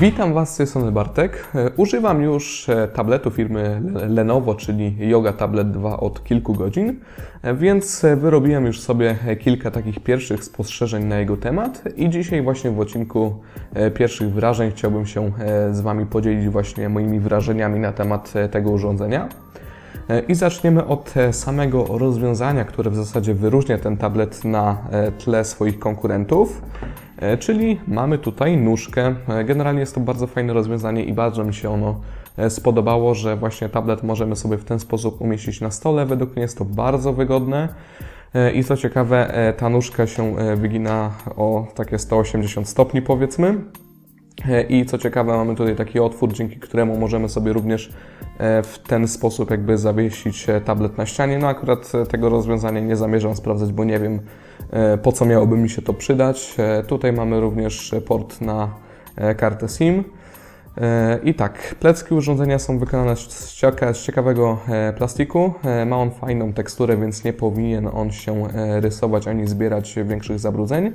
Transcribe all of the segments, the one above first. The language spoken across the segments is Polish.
Witam Was z tej strony Bartek. E, Używam już e, tabletu firmy Lenovo, czyli Yoga Tablet 2 od kilku godzin, e, więc wyrobiłem już sobie kilka takich pierwszych spostrzeżeń na jego temat i dzisiaj właśnie w odcinku pierwszych wrażeń chciałbym się z Wami podzielić właśnie moimi wrażeniami na temat tego urządzenia. I zaczniemy od samego rozwiązania, które w zasadzie wyróżnia ten tablet na tle swoich konkurentów. E, czyli mamy tutaj nóżkę. E, generalnie jest to bardzo fajne rozwiązanie i bardzo mi się ono e, spodobało, że właśnie tablet możemy sobie w ten sposób umieścić na stole. Według mnie jest to bardzo wygodne. I co ciekawe, ta nóżka się wygina o takie 180 stopni powiedzmy. I co ciekawe, mamy tutaj taki otwór, dzięki któremu możemy sobie również w ten sposób jakby zawiesić tablet na ścianie. No akurat tego rozwiązania nie zamierzam sprawdzać, bo nie wiem E, po co miałoby mi się to przydać. E, tutaj mamy również port na e, kartę SIM. I tak, plecki urządzenia są wykonane z ciekawego plastiku. Ma on fajną teksturę, więc nie powinien on się rysować ani zbierać większych zabrudzeń.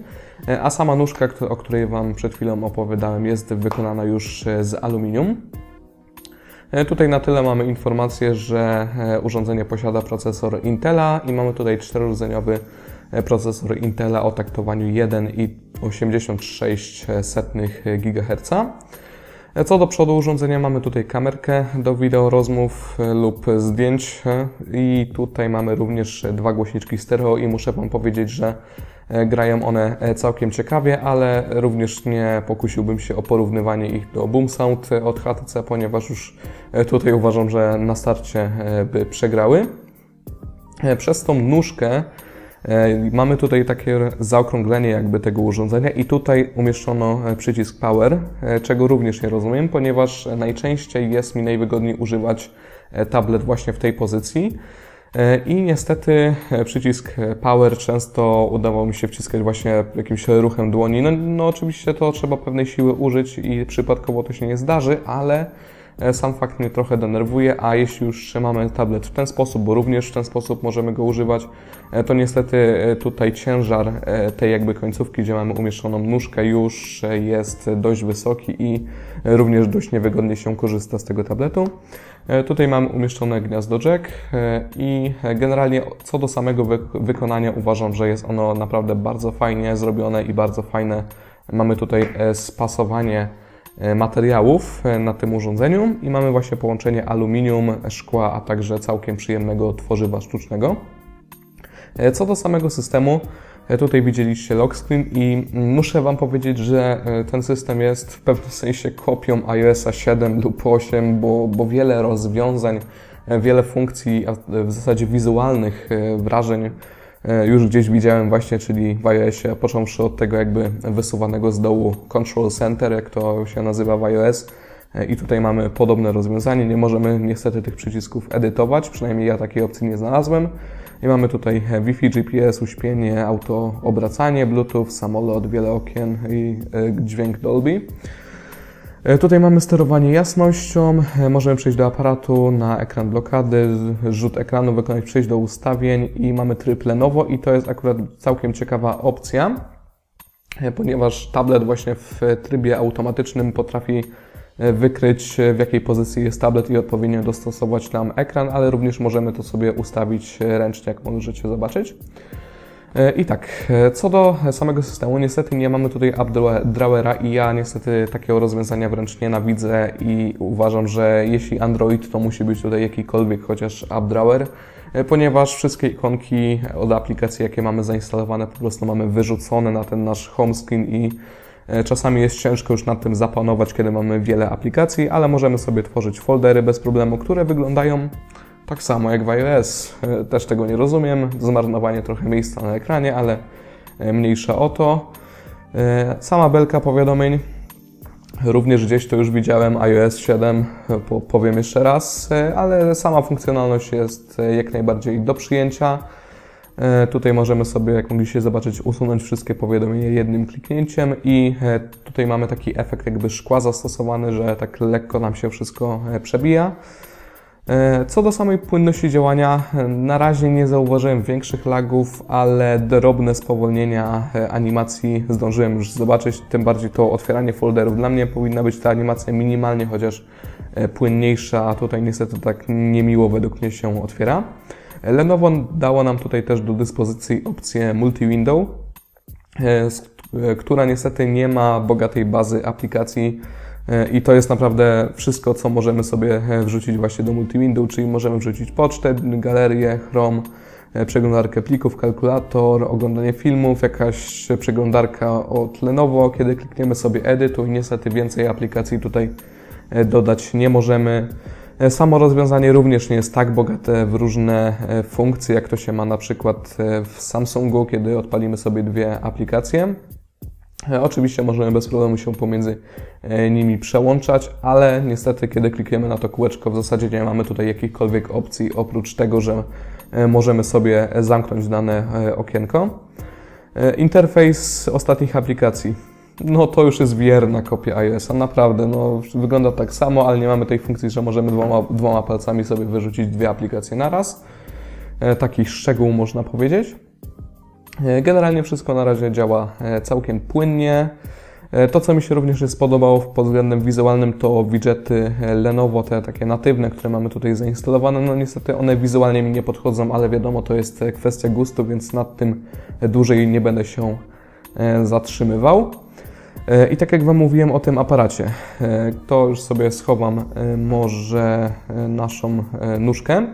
A sama nóżka, o której Wam przed chwilą opowiadałem, jest wykonana już z aluminium. Tutaj na tyle mamy informację, że urządzenie posiada procesor Intela i mamy tutaj czterorodzeniowy procesor Intela o taktowaniu 1,86 GHz. Co do przodu urządzenia mamy tutaj kamerkę do wideo rozmów lub zdjęć i tutaj mamy również dwa głośniczki stereo i muszę Wam powiedzieć, że grają one całkiem ciekawie, ale również nie pokusiłbym się o porównywanie ich do Boom Sound od HTC, ponieważ już tutaj uważam, że na starcie by przegrały. Przez tą nóżkę E, mamy tutaj takie zaokrąglenie jakby tego urządzenia i tutaj umieszczono e, przycisk Power, e, czego również nie rozumiem, ponieważ najczęściej jest mi najwygodniej używać tablet właśnie w tej pozycji. I niestety przycisk Power często udawało mi się wciskać właśnie jakimś ruchem dłoni. No, no oczywiście to trzeba pewnej siły użyć i przypadkowo to się nie zdarzy, ale E, sam fakt mnie trochę denerwuje, a jeśli już trzymamy tablet w ten sposób, bo również w ten sposób możemy go używać, e, to niestety e, tutaj ciężar tej jakby końcówki, gdzie mamy umieszczoną nóżkę już jest dość wysoki i również dość niewygodnie się korzysta z tego tabletu. Tutaj mam umieszczone gniazdo jack i generalnie co do samego wykonania uważam, że jest ono naprawdę bardzo fajnie zrobione i bardzo fajne. Mamy tutaj spasowanie E, materiałów e, na tym urządzeniu i mamy właśnie połączenie aluminium, szkła, a także całkiem przyjemnego tworzywa sztucznego. E, co do samego systemu, tutaj widzieliście lock screen i muszę Wam powiedzieć, że ten system jest w pewnym sensie kopią iOS 7 lub 8, bo, bo wiele rozwiązań, wiele funkcji, w zasadzie wizualnych wrażeń E, już gdzieś widziałem właśnie, czyli w iOSie, począwszy od tego jakby wysuwanego z dołu Control Center, jak to się nazywa w iOS. E, I tutaj mamy podobne rozwiązanie. Nie możemy niestety tych przycisków edytować, przynajmniej ja takiej opcji nie znalazłem. I mamy tutaj Wi-Fi, GPS, uśpienie, auto, obracanie, Bluetooth, samolot, wiele okien i e, dźwięk Dolby. E, tutaj mamy sterowanie jasnością, e, możemy przejść do aparatu na ekran blokady, rzut ekranu wykonać, przejść do ustawień i mamy tryb Lenovo i to jest akurat całkiem ciekawa opcja, e, ponieważ tablet właśnie w trybie automatycznym potrafi wykryć w jakiej pozycji jest tablet i odpowiednio dostosować nam ekran, ale również możemy to sobie ustawić ręcznie, jak możecie zobaczyć. E, I tak, e, co do samego systemu, niestety nie mamy tutaj AppDrawera i ja niestety takiego rozwiązania wręcz nienawidzę i uważam, że jeśli Android, to musi być tutaj jakikolwiek chociaż AppDrawer, e, ponieważ wszystkie ikonki od aplikacji, jakie mamy zainstalowane, po prostu mamy wyrzucone na ten nasz home screen i Czasami jest ciężko już nad tym zapanować, kiedy mamy wiele aplikacji, ale możemy sobie tworzyć foldery bez problemu, które wyglądają tak samo jak w iOS. E, też tego nie rozumiem. Zmarnowanie trochę miejsca na ekranie, ale e, mniejsza o to. E, sama belka powiadomień. Również gdzieś to już widziałem iOS 7, powiem jeszcze raz, ale sama funkcjonalność jest jak najbardziej do przyjęcia. Tutaj możemy sobie, jak mogliście zobaczyć, usunąć wszystkie powiadomienia jednym kliknięciem i tutaj mamy taki efekt jakby szkła zastosowany, że tak lekko nam się wszystko przebija. E, co do samej płynności działania, e, na razie nie zauważyłem większych lagów, ale drobne spowolnienia e, animacji zdążyłem już zobaczyć, tym bardziej to otwieranie folderów. Dla mnie powinna być ta animacja minimalnie chociaż płynniejsza, a tutaj niestety tak niemiło według mnie się otwiera. Lenovo dało nam tutaj też do dyspozycji opcję multi-window, która niestety nie ma bogatej bazy aplikacji, I to jest naprawdę wszystko, co możemy sobie e, wrzucić właśnie do multi-window, czyli możemy wrzucić pocztę, galerię, Chrome, e, przeglądarkę plików, kalkulator, oglądanie filmów, jakaś przeglądarka tlenowo, kiedy klikniemy sobie edytu i niestety więcej aplikacji tutaj dodać nie możemy. Samo rozwiązanie również nie jest tak bogate w różne funkcje, jak to się ma na przykład w Samsungu, kiedy odpalimy sobie dwie aplikacje. E, oczywiście możemy bez problemu się pomiędzy e, nimi przełączać, ale niestety, kiedy klikniemy na to kółeczko, w zasadzie nie mamy tutaj jakichkolwiek opcji oprócz tego, że e, możemy sobie zamknąć dane okienko. Interfejs ostatnich aplikacji. No to już jest wierna kopia iOS-a, naprawdę. No, wygląda tak samo, ale nie mamy tej funkcji, że możemy dwoma, dwoma palcami sobie wyrzucić dwie aplikacje naraz. Taki szczegół można powiedzieć. E, generalnie wszystko na razie działa e, całkiem płynnie. E, to, co mi się również spodobało pod względem wizualnym, to widgety Lenovo, te takie natywne, które mamy tutaj zainstalowane. No niestety one wizualnie mi nie podchodzą, ale wiadomo, to jest kwestia gustu, więc nad tym dłużej nie będę się zatrzymywał. I tak jak Wam mówiłem o tym aparacie, to już sobie schowam może naszą nóżkę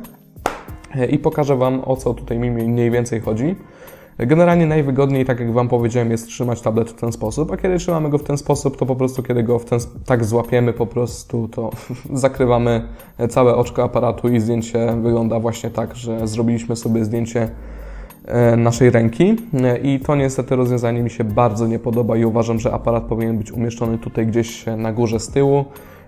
i pokażę Wam o co tutaj mi mniej więcej chodzi. Generalnie najwygodniej, tak jak Wam powiedziałem, jest trzymać tablet w ten sposób, a kiedy trzymamy go w ten sposób, to po prostu kiedy go w ten, tak złapiemy po prostu, to zakrywamy całe oczko aparatu i zdjęcie wygląda właśnie tak, że zrobiliśmy sobie zdjęcie e, naszej ręki i to niestety rozwiązanie mi się bardzo nie podoba i uważam, że aparat powinien być umieszczony tutaj gdzieś na górze z tyłu,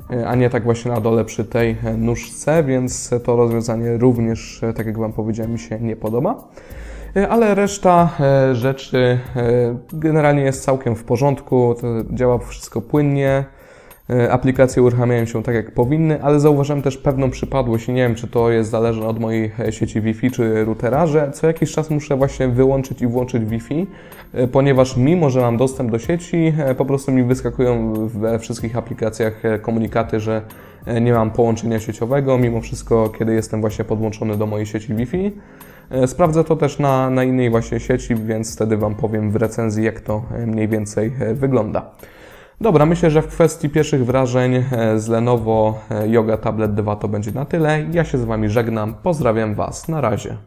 e, a nie tak właśnie na dole przy tej nóżce, więc to rozwiązanie również, tak jak Wam powiedziałem, mi się nie podoba. E, ale reszta e, rzeczy e, generalnie jest całkiem w porządku, działa wszystko płynnie. Aplikacje uruchamiają się tak jak powinny, ale zauważyłem też pewną przypadłość i nie wiem, czy to jest zależne od mojej sieci Wi-Fi czy routera, że co jakiś czas muszę właśnie wyłączyć i włączyć Wi-Fi, ponieważ mimo, że mam dostęp do sieci, po prostu mi wyskakują we wszystkich aplikacjach komunikaty, że nie mam połączenia sieciowego, mimo wszystko, kiedy jestem właśnie podłączony do mojej sieci Wi-Fi. E, sprawdzę to też na, na innej właśnie sieci, więc wtedy Wam powiem w recenzji, jak to e, mniej więcej e, wygląda. Dobra, myślę, że w kwestii pierwszych wrażeń z Lenovo Yoga Tablet 2 to będzie na tyle. Ja się z Wami żegnam. Pozdrawiam Was. Na razie.